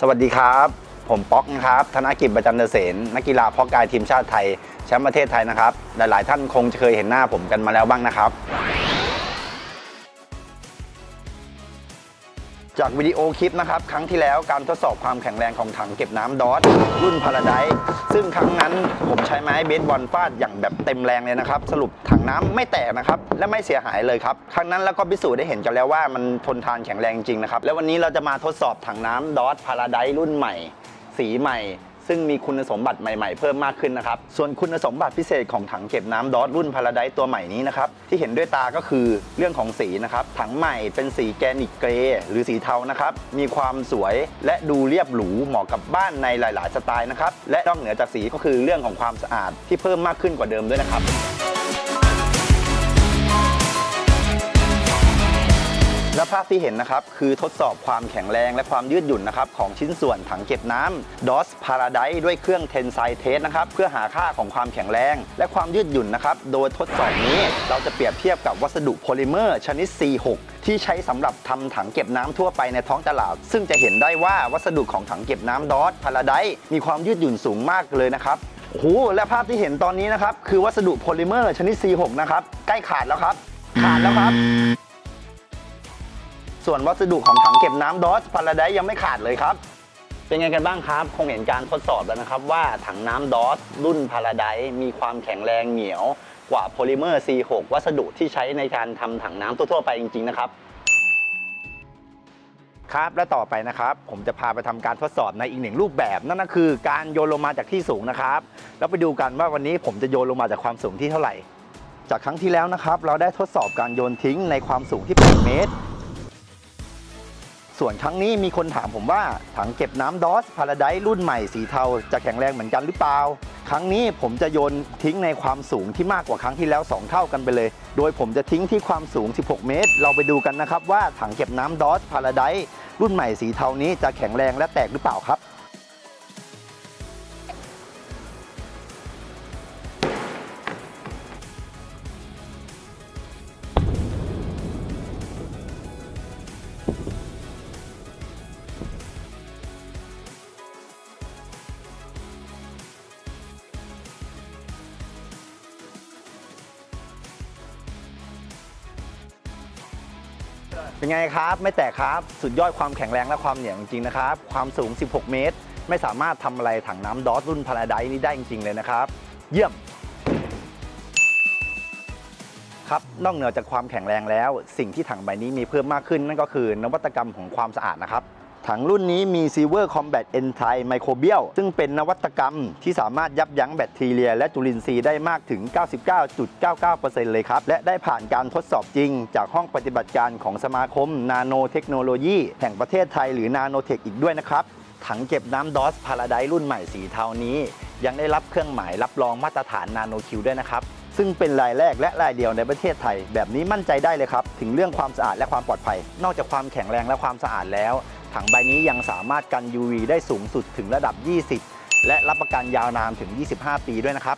สวัสดีครับ ผมป๊อกนะครับธนกิจประจันเดเสนนักกีฬาเพาะกายทีมชาติไทยแชมป์ประเทศไทยนะครับ หลาย ๆ ท่านคงจะเคยเห็นหน้าผมกันมาแล้วบ้างนะครับ จากวิดีโอคลิปนะครับ ครั้งที่แล้วการทดสอบความแข็งแรงของถังเก็บน้ำดอสรุ่นพาราไดซึ่งครั้งนั้นผมใช้ไม้เบสบอลฟาดอย่างแบบเต็มแรงเลยนะครับ สรุปถังน้ำไม่แตกนะครับ และไม่เสียหายเลยครับครั้งนั้นแล้วก็พิสูจน์ได้เห็นกันแล้วว่ามันทนทานแข็งแรงจริงนะครับ และวันนี้เราจะมาทดสอบถังน้ำดอสพาราไดรุ่นใหม่ สีใหม่ ซึ่งมีคุณสมบัติใหม่ๆ เพิ่มมากขึ้นนะครับ ส่วนคุณสมบัติพิเศษของถังเก็บน้ำดอสรุ่นพาราไดตัวใหม่นี้นะครับ ที่เห็นด้วยตาก็คือเรื่องของสีนะครับ ถังใหม่เป็นสีแกนิกเกรย์หรือสีเทานะครับ มีความสวยและดูเรียบหรูเหมาะกับบ้านในหลาย ๆ สไตล์นะครับ และนอกเหนือจากสีก็คือเรื่องของความสะอาดที่เพิ่มมากขึ้นกว่าเดิมด้วยนะครับ ภาพที่เห็นนะครับ คือทดสอบความแข็งแรงและความยืดหยุ่นนะครับของชิ้นส่วนถังเก็บน้ำ DOS Paradise ด้วยเครื่อง Tensile Test นะครับเพื่อหาค่าของความแข็งแรง และความยืดหยุ่นนะครับโดยทดสอบนี้เราจะเปรียบเทียบกับวัสดุโพลิเมอร์ชนิด C6 ที่ใช้สำหรับทำถังเก็บน้ำทั่วไปในท้องตลาด ซึ่งจะเห็นได้ว่าวัสดุของถังเก็บน้ำ DOS Paradise มีความยืดหยุ่นสูงมากเลยนะครับโอ้โหและภาพที่เห็นตอนนี้นะครับ คือวัสดุโพลิเมอร์ชนิด C6 นะครับ ใกล้ขาดแล้วครับ ขาดแล้วครับ ส่วนวัสดุของถังเก็บน้ำดอสพาราไดยังไม่ขาดเลยครับเป็นไงกันบ้างครับ คงเห็นการทดสอบแล้วนะครับ ว่าถังน้ำดอสรุ่นพาราไดมีความแข็งแรงเหนียว กว่าโพลิเมอร์ C6 วัสดุที่ใช้ในการทำถังน้ำทั่วๆไปจริง ๆ นะครับ ครับและต่อไปนะครับ ผมจะพาไปทำการทดสอบในอีกหนึ่งรูปแบบนั่นก็คือการโยนลงมาจากที่สูงนะครับ แล้วไปดูกันว่าวันนี้ผมจะโยนลงมาจากความสูงที่เท่าไหร่ จากครั้งที่แล้วนะครับ เราได้ทดสอบการโยนทิ้งในความสูงที่ 8 เมตร ส่วนครั้งนี้มีคนถามผมว่า ถังเก็บน้ำดอสพาราไดรุ่นใหม่สีเทาจะแข็งแรงเหมือนกันหรือเปล่า ครั้งนี้ผมจะโยนทิ้งในความสูงที่มากกว่าครั้งที่แล้ว 2 เท่ากันไปเลย โดยผมจะทิ้งที่ความสูง 16 เมตร เราไปดูกันนะครับว่าถังเก็บน้ำดอสพาราไดรุ่นใหม่สีเทานี้จะแข็งแรงและแตกหรือเปล่าครับ เป็นไงครับ ไม่แตกครับ สุดยอดความแข็งแรงและความเหนียวจริงๆนะครับ ความสูง 16 เมตร ไม่สามารถทำอะไรถังน้ำดอสรุ่นพาราไดนี้ได้จริงๆเลยนะครับ เยี่ยมครับนอกเหนือจากความแข็งแรงแล้ว สิ่งที่ถังใบนี้มีเพิ่มมากขึ้นนั่นก็คือนวัตกรรมของความสะอาดนะครับ ถังรุ่นนี้มี Silver Combat Enzyme Microbial ซึ่งเป็นนวัตกรรมที่สามารถยับยั้งแบคทีเรีย และจุลินทรีย์ได้มากถึง 99.99%เลยครับ และได้ผ่านการทดสอบจริง จากห้องปฏิบัติการของสมาคม นาโนเทคโนโลยี แห่งประเทศไทยหรือนาโนเทคอีกด้วยนะครับถังเก็บน้ำดอสพาราไดรุ่นใหม่สีเทานี้ ยังได้รับเครื่องหมายรับรองมาตรฐานนาโนคิวด้วยนะครับ ซึ่งเป็นรายแรกและรายเดียวในประเทศไทย แบบนี้มั่นใจได้เลยครับ ถึงเรื่องความสะอาดและความปลอดภัย นอกจากความแข็งแรงและความสะอาดแล้ว ถังใบนี้ยังสามารถกัน UV ได้สูงสุดถึงระดับ 20 และรับประกันยาวนานถึง 25 ปีด้วยนะครับ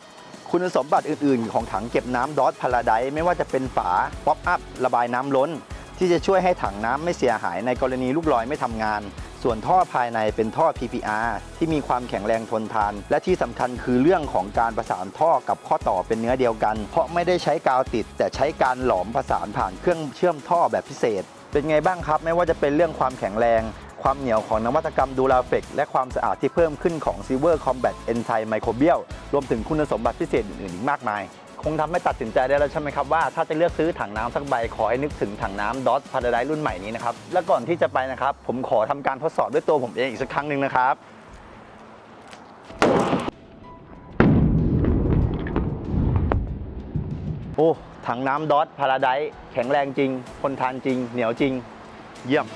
คุณสมบัติอื่นๆ ของถังเก็บน้ำดอสพาราไดไม่ว่าจะเป็นฝาป๊อปอัพระบายน้ำล้น ที่จะช่วยให้ถังน้ำไม่เสียหายในกรณีลูกลอยไม่ทำงานส่วนท่อภายในเป็นท่อ PPR ที่มีความแข็งแรงทนทาน และที่สำคัญคือเรื่องของการประสานท่อกับข้อต่อเป็นเนื้อเดียวกัน เพราะไม่ได้ใช้กาวติด แต่ใช้การหลอมประสานผ่านเครื่องเชื่อมท่อแบบพิเศษ เป็นไงบ้างครับ ไม่ว่าจะเป็นเรื่องความแข็งแรง ความเหนียวของนวัตกรรมดูลาเฟกและความสะอาดที่เพิ่มขึ้นของ Silver Combat Enzyme Microbial รวมถึงคุณสมบัติพิเศษอื่นๆอีกมากมาย คงทำให้ตัดสินใจได้แล้วใช่ไหมครับว่าถ้าจะเลือกซื้อถังน้ำสักใบขอให้นึกถึงถังน้ำดอสพาราไดรุ่นใหม่นี้นะครับและก่อนที่จะไปนะครับ ผมขอทำการทดสอบด้วยตัวผมเองอีกสักครั้งหนึ่งนะครับโอ้ถังน้ำดอสพาราไดแข็งแรงจริงทนทานจริง เหนียวจริง เยี่ยม